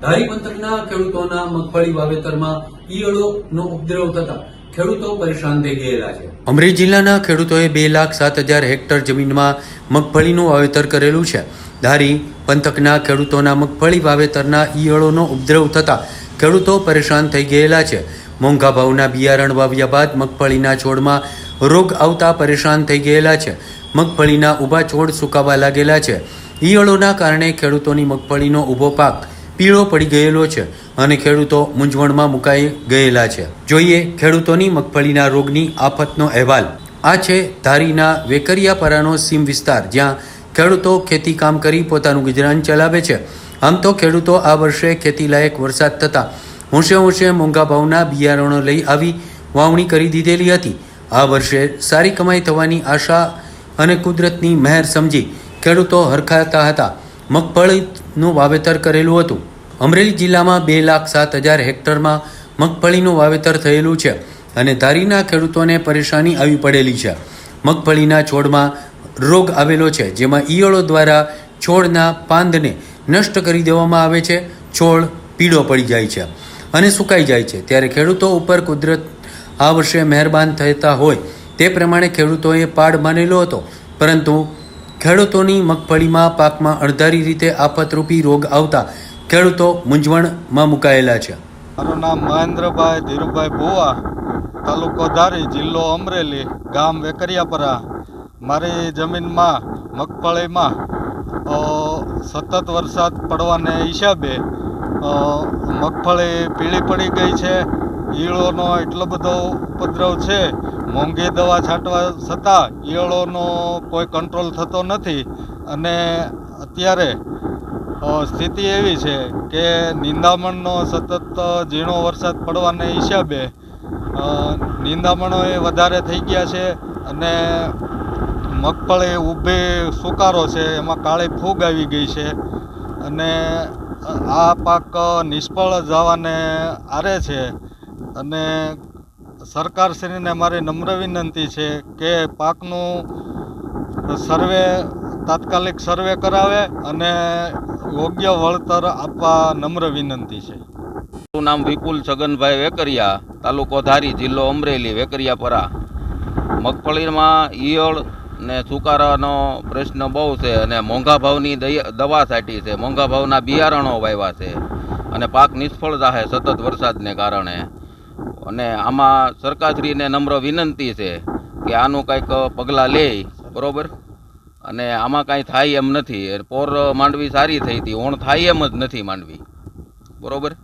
ધારી પંથકના ખેડૂતોના મગફળી વાવેતરમાં ઈયળોનો ઉપદ્રવ થતા ખેડૂતો પરેશાન થઈ ગયેલા છે. અમરેલી જિલ્લાના ખેડૂતોએ બે લાખ સાત હજાર હેક્ટર જમીનમાં મગફળીનું વાવેતર કરેલું છે. ધારી પંથકના ખેડૂતોના મગફળી વાવેતરના ઈયળોનો ઉપદ્રવ થતા ખેડૂતો પરેશાન થઈ ગયેલા છે. મોંઘા ભાવના બિયારણ વાવ્યા બાદ મગફળીના છોડમાં રોગ આવતા પરેશાન થઈ ગયેલા છે. મગફળીના ઊભા છોડ સુકાવા લાગેલા છે. ઈયળોના કારણે ખેડૂતોની મગફળીનો ઊભો પાક પીળો પડી ગયેલો છે અને ખેડૂતો મૂંઝવણમાં મુકાઈ ગયેલા છે. જોઈએ ખેડૂતોની મગફળીના રોગની આફતનો અહેવાલ. આ છે ધારીના વેકરિયાપરાનો સીમ વિસ્તાર, જ્યાં ખેડૂતો ખેતી કામ કરી પોતાનું ગુજરાન ચલાવે છે. આમ તો ખેડૂતો આ વર્ષે ખેતીલાયક વરસાદ થતાં હોંશે હોંશે મોંઘા ભાવના બિયારણો લઈ આવી વાવણી કરી દીધેલી હતી. આ વર્ષે સારી કમાઈ થવાની આશા અને કુદરતની મહેર સમજી ખેડૂતો હરખાતા હતા. મગફળીનું વાવેતર કરેલું હતું. અમરેલી જિલ્લામાં બે લાખ સાત હજાર હેક્ટરમાં મગફળીનું વાવેતર થયેલું છે અને ધારીના ખેડૂતોને પરેશાની આવી પડેલી છે. મગફળીના છોડમાં રોગ આવેલો છે, જેમાં ઈયળો દ્વારા છોડના પાંદને નષ્ટ કરી દેવામાં આવે છે, છોડ પીળો પડી જાય છે અને સુકાઈ જાય છે. ત્યારે ખેડૂતો ઉપર કુદરત આ વર્ષે મહેરબાન થતા હોય તે પ્રમાણે ખેડૂતોએ પાડ માનેલો હતો. પરંતુ ખેડૂતોની મગફળીમાં પાકમાં અણધારી રીતે આફતરૂપી રોગ આવતા ખેડૂતો મૂંઝવણમાં મુકાયેલા છે. મારું નામ મહેન્દ્રભાઈ ધીરુભાઈ ભુવા, તાલુકો ધારી, જિલ્લો અમરેલી, ગામ વેકરિયાપરા. મારી જમીનમાં, મગફળીમાં સતત વરસાદ પડવાને હિસાબે મગફળી પીળી પડી ગઈ છે ઈયળોનો એટલો બધો ઉપદ્રવ છે, મોંઘી દવા છાંટવા છતાં ઈયળોનો કોઈ કંટ્રોલ થતો નથી. અને અત્યારે સ્થિતિ એવી છે કે નિંદામણનો સતત ઝીણો વરસાદ પડવાને હિસાબે નિંદામણો એ વધારે થઈ ગયા છે અને મગફળી ઊભી સુકારો છે, એમાં કાળી ફૂગ આવી ગઈ છે અને આ પાક નિષ્ફળ જવાને આરે છે અને સરકારશ્રીને મારી નમ્ર વિનંતી છે કે પાકનું સર્વે, તાત્કાલિક સર્વે કરાવે અને યોગ્ય વળતર આપવા નમ્ર વિનંતી છે. મારું નામ વિપુલ છગનભાઈ વેકરિયા, તાલુકો ધારી, જિલ્લો અમરેલી, વેકરિયાપરા. મગફળીમાં ઈયળ ને સુકારાનો પ્રશ્ન બહુ છે અને મોંઘા ભાવની દવા સાટી છે. મોંઘા ભાવના બિયારણો વાવ્યા છે અને પાક નિષ્ફળ થાય સતત વરસાદને કારણે. અને આમાં સરકારશ્રીને નમ્ર વિનંતી છે કે આનું કંઈક પગલાં લે બરોબર? અને આમાં કાંઈ થાય એમ નથી. પોર માંડવી સારી થઈ હતી. ઓણ થાય એમ જ નથી માંડવી. બરોબર?